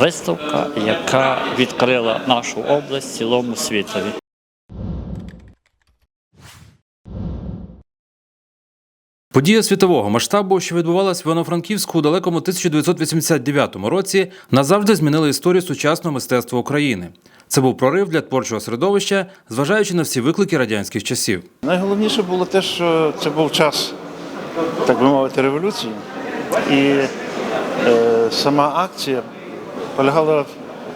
виставка, яка відкрила нашу область цілому світові. Подія світового масштабу, що відбувалась в Івано-Франківську у далекому 1989 році, назавжди змінила історію сучасного мистецтва України. Це був прорив для творчого середовища, зважаючи на всі виклики радянських часів. Найголовніше було те, що це був час, так би мовити, революції. І е, сама акція полягала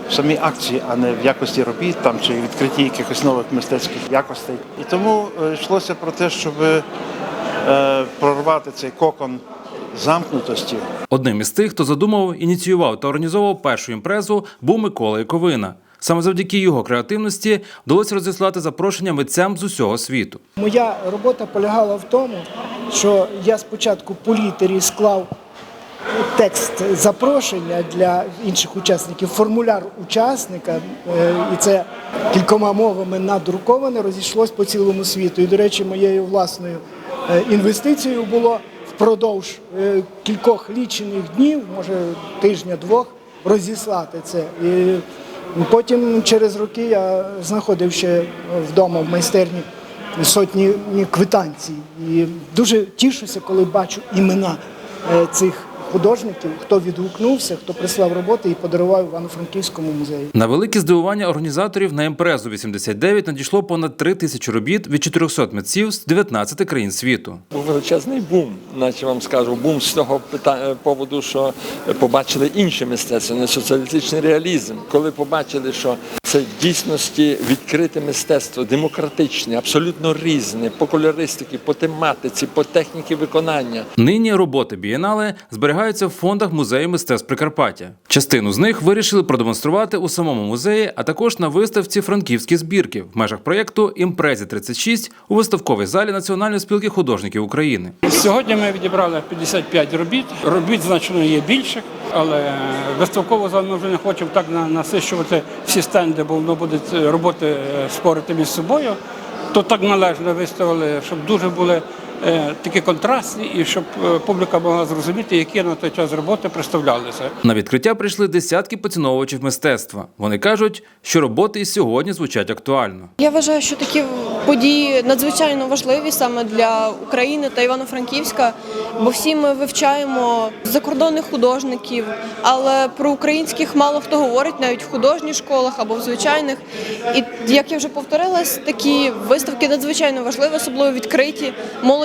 в самій акції, а не в якості робіт там, чи відкритті якихось нових мистецьких якостей. І тому е, йшлося про те, щоб е, прорвати цей кокон замкнутості, Одним із тих, хто задумав, ініціював та організовував першу імпрезу, був Микола Яковина. Саме завдяки його креативності вдалося розіслати запрошення митцям з усього світу. Моя робота полягала в тому, що я спочатку по літері склав текст запрошення для інших учасників, формуляр учасника, е, і це кількома мовами надруковане, розійшлось по цілому світу. І, до речі, моєю власною е, інвестицією було впродовж е, кількох лічених днів, може тижня-двох, розіслати це. І потім через роки я знаходив ще вдома в майстерні сотні квитанцій. І дуже тішуся, коли бачу імена цих художників, хто відгукнувся, хто прислав роботи і подарував Івано-Франківському музею. На велике здивування організаторів на імпрезу 89 надійшло понад 3 тисячі робіт від 400 митців з 19 країн світу. Був величезний бум, наче вам скажу, бум з того пита- поводу, що побачили інше мистецтво, не соціалістичний реалізм. Коли побачили, що це дійсності відкрите мистецтво, демократичне, абсолютно різне, по кольористиці, по тематиці, по техніці виконання. Нині роботи бієнале зберігаються в фондах музею мистецтв Прикарпаття. Частину з них вирішили продемонструвати у самому музеї, а також на виставці Франківські збірки в межах проєкту Імпрезі 36 у виставковій залі Національної спілки художників України. Сьогодні ми відібрали 55 робіт. Робіт значно є більше, але виставково зал ми вже не хочемо так насищувати всі стенди, бо воно буде роботи е, спорити між собою. То так належно виставили, щоб дуже були такі контрастні і щоб е, публіка могла зрозуміти, які на той час роботи представлялися. На відкриття прийшли десятки поціновувачів мистецтва. Вони кажуть, що роботи і сьогодні звучать актуально. Я вважаю, що такі події надзвичайно важливі саме для України та Івано-Франківська, бо всі ми вивчаємо закордонних художників, але про українських мало хто говорить навіть в художніх школах або в звичайних. І як я вже повторилась, такі виставки надзвичайно важливі, особливо відкриті.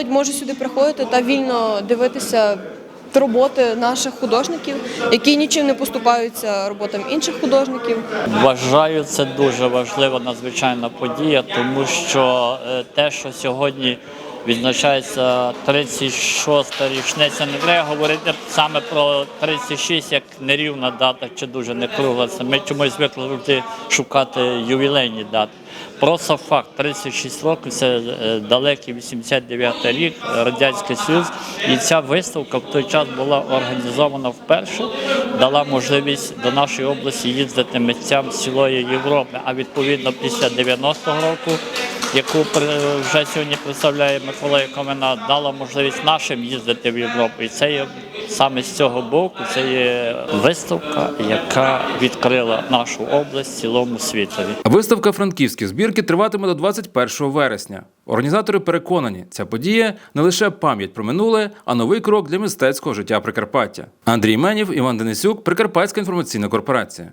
Молодь може сюди приходити та вільно дивитися. Роботи наших художників, які нічим не поступаються роботам інших художників. Вважаю, це дуже важлива надзвичайна подія, тому що е, те, що сьогодні відзначається 36-та річниця, не треба говорити саме про 36 як нерівна дата чи дуже не кругла. Ми чомусь звикли шукати ювілейні дати. Просто факт, 36 років це е, далекий 89 рік, Радянський Союз. І ця виставка в той час була організована вперше, дала можливість до нашої області їздити митцям цілої Європи. А відповідно після 90-го року, яку вже сьогодні представляє Микола Яковина, дала можливість нашим їздити в Європу. І це є саме з цього боку, це є виставка, яка відкрила нашу область цілому світові. Виставка Франківські збірки триватиме до 21 вересня. Організатори переконані, ця подія не лише пам'ять про минуле, а новий крок для мистецького життя Прикарпаття. Андрій Менів, Іван Денисюк, Прикарпатська інформаційна корпорація.